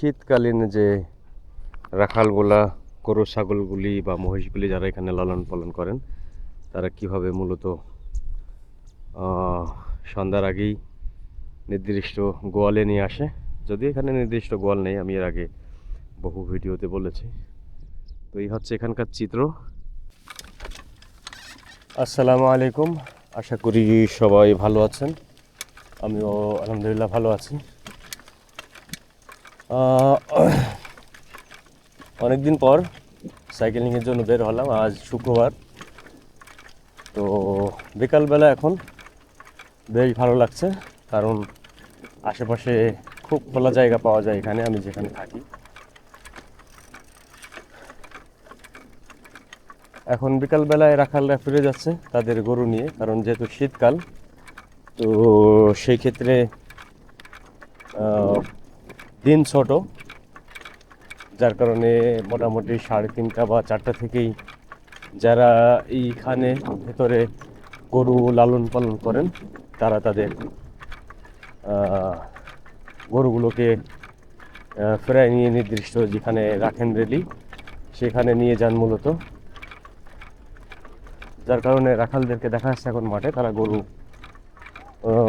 শীতকালীন যে রাখালগুলা গরু ছাগলগুলি বা মহিষগুলি যারা এখানে লালন পালন করেন, তারা কীভাবে মূলত সন্ধ্যার আগেই নির্দিষ্ট গোয়ালে নিয়ে আসে? যদি এখানে নির্দিষ্ট গোয়াল নেই, আমি এর আগে বহু ভিডিওতে বলেছি। তো এই হচ্ছে এখানকার চিত্র। আসসালামু আলাইকুম। আশা করি সবাই ভালো আছেন। আমিও আলহামদুলিল্লাহ ভালো আছি। অনেক দিন পর সাইকেলিংয়ের জন্য বের হলাম, আজ শুক্রবার। তো বিকালবেলা এখন বেশ ভালো লাগছে, কারণ আশেপাশে খুব খোলা জায়গা পাওয়া যায় এখানে, আমি যেখানে থাকি। এখন বিকালবেলায় রাখালরা ফিরে যাচ্ছে তাদের গরু নিয়ে, কারণ যেহেতু শীতকাল, তো সেই ক্ষেত্রে দিন ছোট, যার কারণে মোটামুটি সাড়ে তিনটা বা চারটা থেকেই যারা এইখানে ভেতরে গরু লালন পালন করেন, তারা তাদের গরুগুলোকে ফেরায় নিয়ে নির্দিষ্ট যেখানে রাখেন রেলি, সেখানে নিয়ে যান মূলত। যার কারণে রাখালদেরকে দেখা যাচ্ছে এখন মাঠে, তারা গরু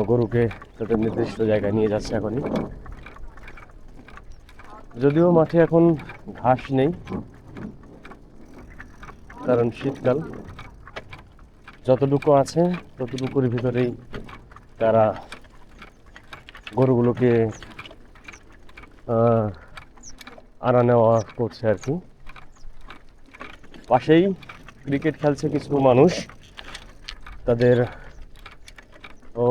গরুকে তাদের নির্দিষ্ট জায়গায় নিয়ে যাচ্ছে এখনই। যদিও মাঠে এখন ঘাস নেই, কারণ শীতকাল। যতটুকু আছে, ততটুকুর ভিতরেই তারা গরুগুলোকে আনা নেওয়া করছে আর কি। পাশেই ক্রিকেট খেলছে কিছু মানুষ। তাদের, ও,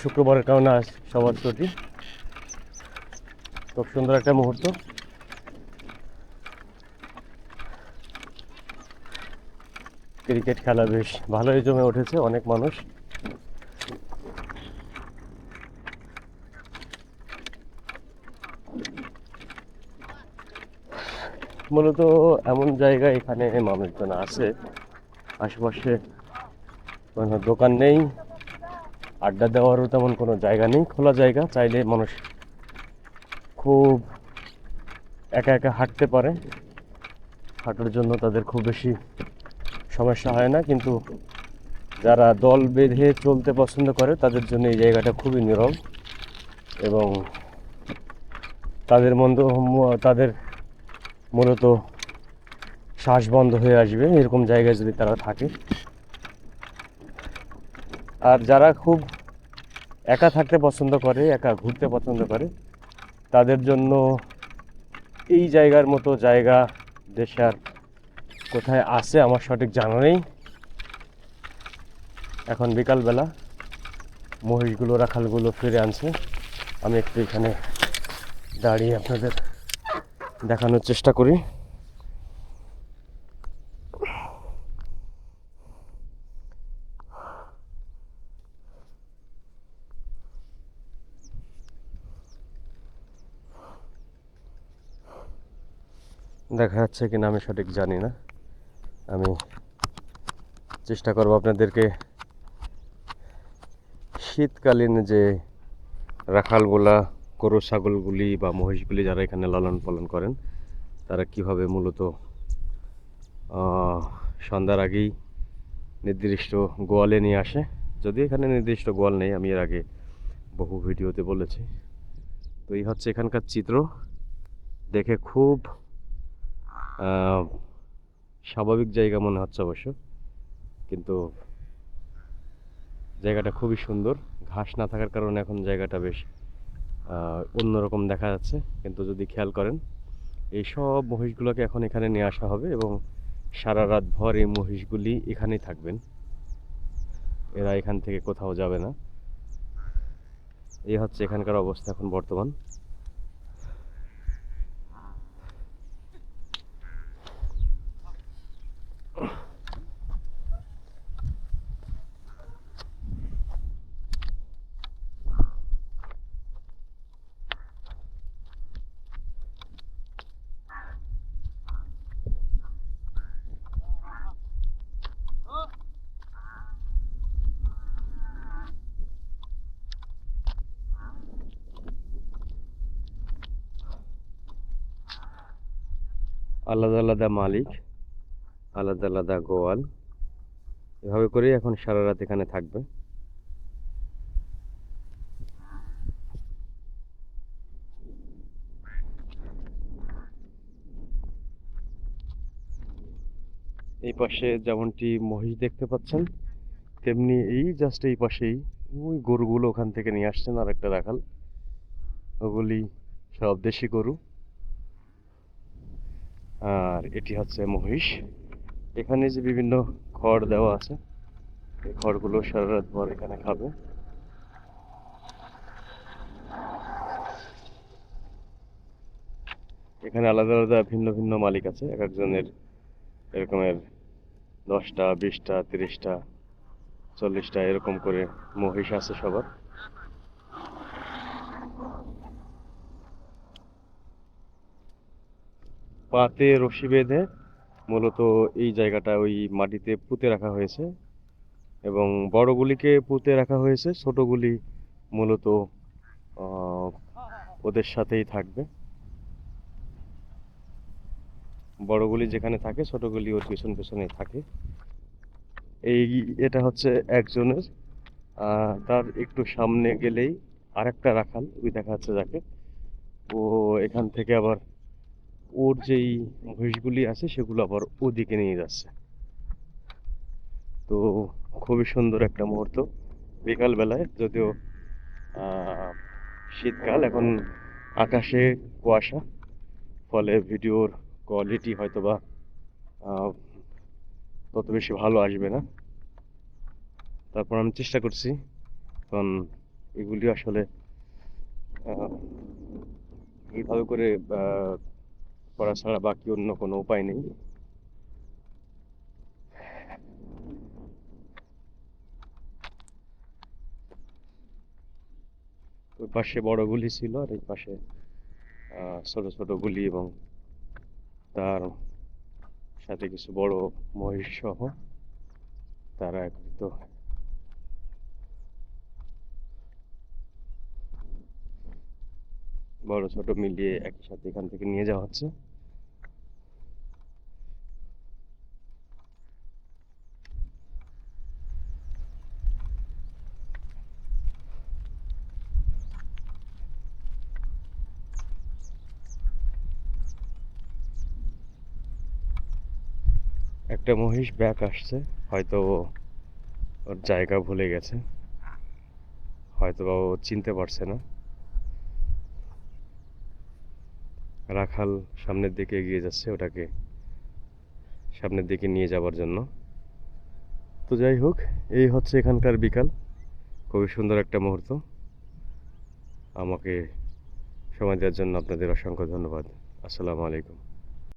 শুক্রবারের কারণে সবার ছুটি। খুব সুন্দর একটা মুহূর্ত। ক্রিকেট খেলা বেশ ভালোই জমে উঠেছে, অনেক মানুষ। মূলত এমন জায়গা এখানে মানুষজন আছে, আশেপাশে কোনো দোকান নেই, আড্ডা দেওয়ারও তেমন কোনো জায়গা নেই, খোলা জায়গা, চাইলে মানুষ খুব একা একা হাঁটতে পারে। হাঁটার জন্য তাদের খুব বেশি সমস্যা হয় না, কিন্তু যারা দল বেঁধে চলতে পছন্দ করে, তাদের জন্য এই জায়গাটা খুবই নীরব এবং তাদের মন্দ তাদের মূলত শ্বাস বন্ধ হয়ে আসবে এরকম জায়গায় যদি তারা থাকে। আর যারা খুব একা থাকতে পছন্দ করে, একা ঘুরতে পছন্দ করে তাদের জন্য এই জায়গার মতো জায়গা দেশে আর কোথায় আছে আমার সঠিক জানা নেই। এখন বিকালবেলা মহিষগুলো, রাখালগুলো ফিরে আনছে। আমি একটু এখানে দাঁড়িয়ে আপনাদের দেখানোর চেষ্টা করি। দেখা যাচ্ছে কিনা আমি সঠিক জানি না। আমি চেষ্টা করব আপনাদেরকে শীতকালীন যে রাখালগুলা, গরু, ছাগলগুলি বা মহিষগুলি যারা এখানে লালন পালন করেন, তারা কীভাবে মূলত সন্ধ্যার আগেই নির্দিষ্ট গোয়ালে নিয়ে আসে? যদি এখানে নির্দিষ্ট গোয়াল নেই, আমি এর আগে বহু ভিডিওতে বলেছি। তো এই হচ্ছে এখানকার চিত্র। দেখে খুব স্বাভাবিক জায়গা মনে হচ্ছে অবশ্য। কিন্তু জায়গাটা খুবই সুন্দর। ঘাস না থাকার কারণে এখন জায়গাটা বেশ অন্যরকম দেখা যাচ্ছে। কিন্তু যদি খেয়াল করেন, এই সব মহিষগুলোকে এখন এখানে নিয়ে আসা হবে এবং সারা রাত ভর এই মহিষগুলি এখানেই থাকবেন। এরা এখান থেকে কোথাও যাবে না। এই হচ্ছে এখানকার অবস্থা এখন বর্তমান। আলাদা আলাদা মালিক, আলাদা আলাদা গোয়াল। এভাবে করেই এখন সারা রাত এখানে থাকবে। এই পাশে যেমনটি মহিষ দেখতে পাচ্ছেন, তেমনি এই জাস্ট এই পাশেই ওই গরুগুলো ওখান থেকে নিয়ে আসছেন আর একটা রাখাল। ওগুলি সব দেশি গরু। আর এটি হচ্ছে মহিষ। এখানে যে বিভিন্ন খড় দেওয়া আছে, এই খড়গুলো সারা রাত ভর এখানে খাবে। এখানে আলাদা আলাদা ভিন্ন ভিন্ন মালিক আছে। এক একজনের এরকমের দশটা, বিশটা, তিরিশটা, চল্লিশটা এরকম করে মহিষ আছে সবার। পাতে রশি বেঁধে মূলত এই জায়গাটা ওই মাটিতে পুঁতে রাখা হয়েছে এবং বড়গুলিকে পুঁতে রাখা হয়েছে ছোটগুলি মূলত ওদের সাথেই থাকবে। বড়গুলি যেখানে থাকে ছোটগুলি ওর পিছন পিছনেই থাকে। এই এটা হচ্ছে একজনের তার একটু সামনে গেলেই আরেকটা রাখাল, ওই দেখা যাচ্ছে যাকে। ও এখান থেকে আবার ওর যেই মহিষগুলি আছে, সেগুলো আবার ওদিকে নিয়ে যাচ্ছে। তো খুবই সুন্দর একটা মুহূর্ত। বিকাল বেলায় যদিও শীতকাল, এখন আকাশে কুয়াশা, ফলে ভিডিওর কোয়ালিটি হয়তোবা তত বেশি ভালো আসবে না। তারপর আমি চেষ্টা করছি, কারণ এগুলি আসলে এইভাবে করে করা ছাড়া বাকি, অন্য কোনো উপায় নেই। ওই পাশে বড় গুলি ছিল আর এই পাশে ছোট ছোট গুলি এবং তার সাথে কিছু বড় মহিষ সহ তারা একত্রিত। বড় ছোট মিলিয়ে একই সাথে এখান থেকে নিয়ে যাওয়া হচ্ছে। একটা মহিষ ব্যাক আসছে, হয়তো ওর জায়গা ভুলে গেছে। হয়তো বা ও চিনতে পারছে না। রাখাল সামনের দিকে এগিয়ে যাচ্ছে ওটাকে সামনের দিকে নিয়ে যাওয়ার জন্য। তো যাই হোক, এই হচ্ছে এখানকার বিকাল। খুবই সুন্দর একটা মুহূর্ত। আমাকে সময় দেওয়ার জন্য আপনাদের অসংখ্য ধন্যবাদ। আসসালামু আলাইকুম।